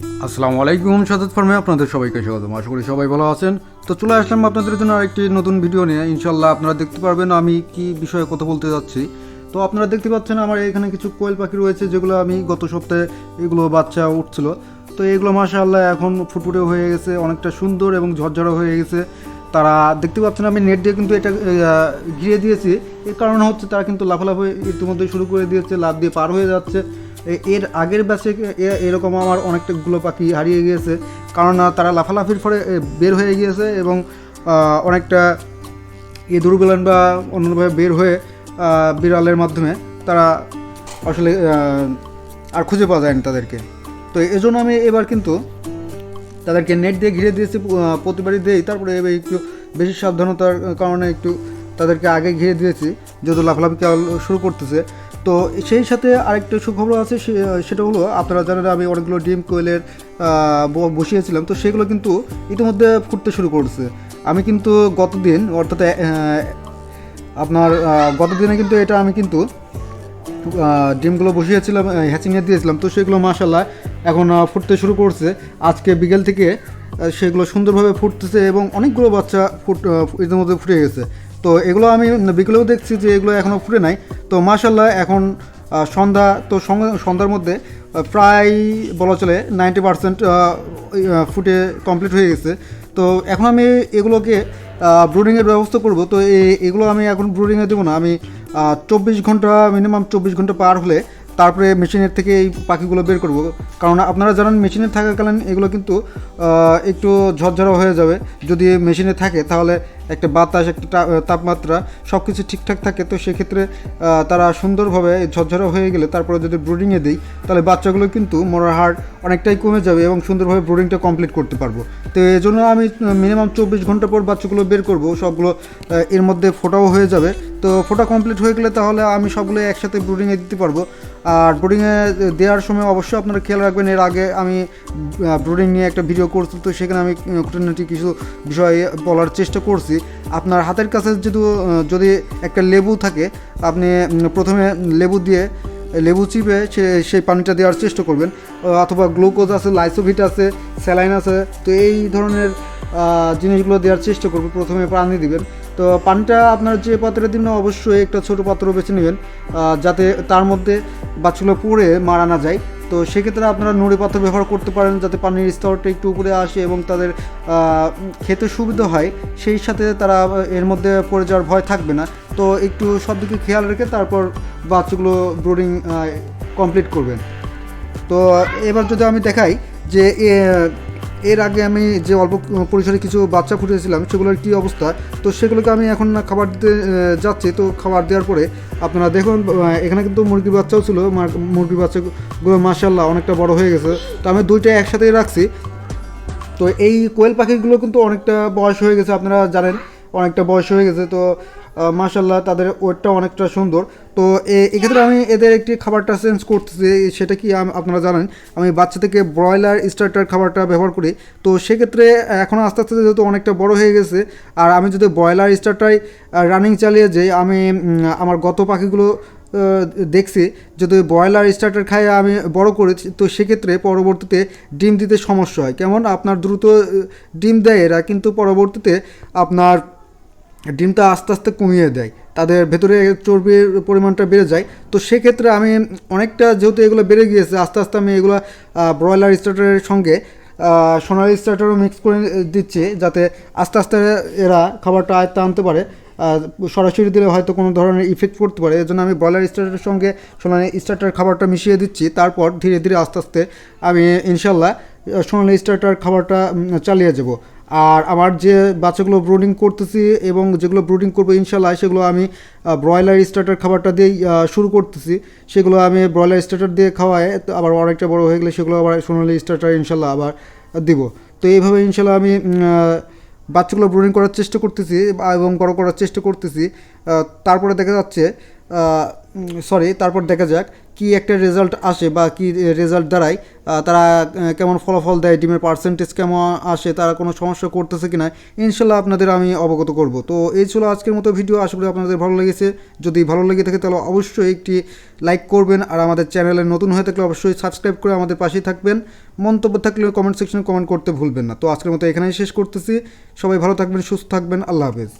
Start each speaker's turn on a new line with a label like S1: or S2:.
S1: আসসালামু আলাইকুম সাদাত ফার্মে, আপনাদের সবাইকে স্বাগতম। আশা করি সবাই ভালো আছেন। তো চলে আসলাম আপনাদের জন্য আরেকটি নতুন ভিডিও নিয়ে। ইনশাল্লাহ আপনারা দেখতে পারবেন আমি কি বিষয়ে কথা বলতে যাচ্ছি। তো আপনারা দেখতে পাচ্ছেন আমার এখানে কিছু কোয়েল পাখি রয়েছে, যেগুলো আমি গত সপ্তাহে এগুলো বাচ্চা উঠছিল। তো এগুলো মাশাআল্লাহ এখন ফুটফুটে হয়ে গেছে, অনেকটা সুন্দর এবং ঝরঝরা হয়ে গেছে। তারা দেখতে পাচ্ছেন আমি নেট দিয়ে কিন্তু এটা ঘিরে দিয়েছি। এর কারণ হচ্ছে তারা কিন্তু লাফালাফি ইতিমধ্যে শুরু করে দিয়েছে, লাফ দিয়ে পার হয়ে যাচ্ছে। এর আগের ব্যাচে এরকম আমার অনেকগুলো পাখি হারিয়ে গিয়েছে। কারণ তারা লাফালাফির ফলে বের হয়ে গিয়েছে এবং অনেকটা এ বেলান বা অন্যভাবে বের হয়ে বিড়ালের মাধ্যমে তারা আসলে আর খুঁজে পাওয়া যায়নি তাদেরকে। তো এজন্য আমি এবার কিন্তু তাদেরকে নেট দিয়ে ঘিরে দিয়েছি প্রতিবারই দিই। তারপরে এবার একটু বেশি সাবধানতার কারণে একটু তাদেরকে আগে ঘিরে দিয়েছি, যেহেতু লাফালাফি শুরু করতেছে। তো সেই সাথে আরেকটা সুখবর আছে সেটা হলো আপনারা জানেন আমি অনেকগুলো ডিম, কোয়েলের বসিয়েছিলাম। তো সেগুলো কিন্তু ইতিমধ্যে ফুটতে শুরু করছে। আমি কিন্তু গতদিন, অর্থাৎ আপনার গতদিনে কিন্তু এটা আমি কিন্তু ডিমগুলো বসিয়েছিলাম হ্যাচিংয়ে দিয়েছিলাম। তো সেগুলো মাশাল্লাহ এখন ফুটতে শুরু করছে। আজকে বিকেল থেকে সেগুলো সুন্দরভাবে ফুটতেছে এবং অনেকগুলো বাচ্চা ফুট ইতিমধ্যে ফুটে গেছে। তো এগুলো আমি বিকেলেও দেখছি যে এগুলো এখনও ফুটে নাই। তো মাশাল্লাহ এখন সন্ধ্যা, তো সন্ধ্যার মধ্যে প্রায় বলা চলে নাইনটি পার্সেন্ট ফুটে কমপ্লিট হয়ে গেছে। তো এখন আমি এগুলোকে ব্রুডিংয়ের ব্যবস্থা করব। তো এগুলো আমি এখন ব্রুডিংয়ে দেবো না। আমি চব্বিশ ঘণ্টা, মিনিমাম চব্বিশ ঘণ্টা পার হলে তারপরে মেশিনের থেকে এই পাখিগুলো বের করব। কারণ আপনারা জানেন মেশিনে থাকাকালীন এগুলো কিন্তু একটু ঝরঝরা হয়ে যাবে। যদি মেশিনে থাকে তাহলে একটা বাতাস, একটা তাপমাত্রা সব কিছু ঠিকঠাক থাকে, তো সেক্ষেত্রে তারা সুন্দরভাবে ঝরঝরা হয়ে গেলে তারপরে যদি ব্রুডিংয়ে দিই, তাহলে বাচ্চাগুলো কিন্তু মরার হার অনেকটাই কমে যাবে এবং সুন্দরভাবে ব্রুডিংটা কমপ্লিট করতে পারব। তো এই জন্য আমি মিনিমাম চব্বিশ ঘণ্টা পর বাচ্চাগুলো বের করব, সবগুলো এর মধ্যে ফোটাও হয়ে যাবে। তো ফোটা কমপ্লিট হয়ে গেলে তাহলে আমি সবগুলো একসাথে ব্রুডিংয়ে দিতে পারব। আর ব্রুডিংয়ে দেওয়ার সময় অবশ্যই আপনারা খেয়াল রাখবেন, এর আগে আমি ব্রুডিং নিয়ে একটা ভিডিও করছি, তো সেখানে আমি খুঁটিনাটি কিছু বিষয়ে বলার চেষ্টা করছি। আপনার হাতের কাছে আহ, যদি একটা লেবু থাকে আপনি প্রথমে লেবু দিয়ে লেবু চিপে সে সেই পানিটা দেওয়ার চেষ্টা করবেন। অথবা গ্লুকোজ আছে লাইসোভিট আছে স্যালাইন আছে তো এই ধরনের জিনিসগুলো দেওয়ার চেষ্টা করবেন প্রথমে পানি দিবেন। তো পানিটা আপনার যে পাত্রে দিন অবশ্যই একটা ছোট পাত্র বেছে নেবেন যাতে তার মধ্যে বাচ্চাগুলো পড়ে মারা না যায়। তো সেক্ষেত্রে আপনারা নুড়ে পাথর ব্যবহার করতে পারেন যাতে পানির স্তরটা একটু উপরে আসে এবং তাদের খেতে সুবিধা হয়। সেই সাথে তারা এর মধ্যে পড়ে যাওয়ার ভয় থাকবে না। তো একটু সব দিকে খেয়াল রেখে তারপর বাচ্চাগুলো ব্রোডিং কমপ্লিট করবেন। তো এবার যদি আমি দেখাই যে এর আগে আমি যে অল্প পরিসরে কিছু বাচ্চা ফুটিয়েছিলাম সেগুলোর কী অবস্থা? তো সেগুলোকে আমি এখন খাবার দিতে যাচ্ছি। তো খাবার দেওয়ার পরে আপনারা দেখুন এখানে কিন্তু মুরগি বাচ্চাও ছিল। মার- মুরগি বাচ্চাগুলো মাসাল্লাহ অনেকটা বড় হয়ে গেছে। তো আমি দুইটা একসাথেই রাখছি। তো এই কোয়েল পাখিগুলো কিন্তু অনেকটা বয়স হয়ে গেছে, আপনারা জানেন, অনেকটা বয়স হয়ে গেছে। তো মাশাল্লাহ তাদের ওয়েটটা অনেকটা সুন্দর। তো এক্ষেত্রে আমি এদের একটি খাবারটা চেঞ্জ করতেছি, সেটা কি আপনারা জানেন। আমি বাচ্চা থেকে ব্রয়লার স্টার্টার খাবারটা ব্যবহার করি। তো সেক্ষেত্রে এখন আস্তে আস্তে যেহেতু অনেকটা বড় হয়ে গেছে, আর আমি যদি ব্রয়লার স্টার্টাই রানিং চালিয়ে যাই, আমি আমার গত পাখিগুলো দেখছি, যদি ব্রয়লার স্টার্টার খাই আমি বড় করি, তো সেক্ষেত্রে পরবর্তীতে ডিম দিতে সমস্যা হয়। কেমন? আপনার দ্রুত ডিম দেয় এরা, কিন্তু পরবর্তীতে আপনার ডিমটা আস্তে আস্তে কমিয়ে দেয়। তাদের ভেতরে চর্বির পরিমাণটা বেড়ে যায়। তো সেক্ষেত্রে আমি অনেকটা যেহেতু এগুলো বেড়ে গিয়েছে, আস্তে আস্তে আমি এগুলো ব্রয়লার স্টার্টারের সঙ্গে সোনালি স্টার্টারও মিক্স করে দিচ্ছি যাতে আস্তে আস্তে এরা খাবারটা আয়ত্তে আনতে পারে। সরাসরি দিলে হয়তো কোনো ধরনের ইফেক্ট পড়তে পারে। এর জন্য আমি ব্রয়লার স্টার্টারের সঙ্গে সোনালি স্টার্টার খাবারটা মিশিয়ে দিচ্ছি। তারপর ধীরে ধীরে আস্তে আস্তে আমি ইনশাল্লাহ সোনালি স্টার্টার খাবারটা চালিয়ে যাব। আর আমার যে বাচ্চাগুলো ব্রুডিং করতেছি এবং যেগুলো ব্রুডিং করব ইনশাল্লাহ, সেগুলো আমি ব্রয়লার স্টার্টার খাবারটা দিয়েই শুরু করতেছি। সেগুলো আমি ব্রয়লার স্টার্টার দিয়ে খাওয়াই আবার অনেকটা বড় হয়ে গেলে সেগুলো আবার সোনালি স্টার্টার ইনশাল্লাহ আবার দিব। তো এইভাবে ইনশাল্লাহ আমি বাচ্চাগুলো ব্রুডিং করার চেষ্টা করতেছি, এবং বড় করার চেষ্টা করতেছি। তারপরে দেখা যাচ্ছে সরি তারপর দেখা যাক কি একটা রেজাল্ট আসে বা কি রেজাল্ট দাঁড়ায়। তারা কেমন ফলাফল দেয় ডিমের পার্সেন্টেজ কেমন আসে, তারা কোনো সমস্যা করতেছে কি না ইনশাল্লাহ আপনাদের আমি অবগত করব। তো এই ছিল আজকের মতো ভিডিও আশা করি আপনাদের ভালো লেগেছে। যদি ভালো লেগে থাকে তাহলে অবশ্যই একটি লাইক করবেন, আর আমাদের চ্যানেলে নতুন হয়ে থাকলে অবশ্যই সাবস্ক্রাইব করে আমাদের পাশেই থাকবেন। মন্তব্য থাকলে কমেন্ট সেকশনে কমেন্ট করতে ভুলবেন না। তো আজকের মতো এখানেই শেষ করতেছি। সবাই ভালো থাকবেন, সুস্থ থাকবেন, আল্লাহ হাফেজ।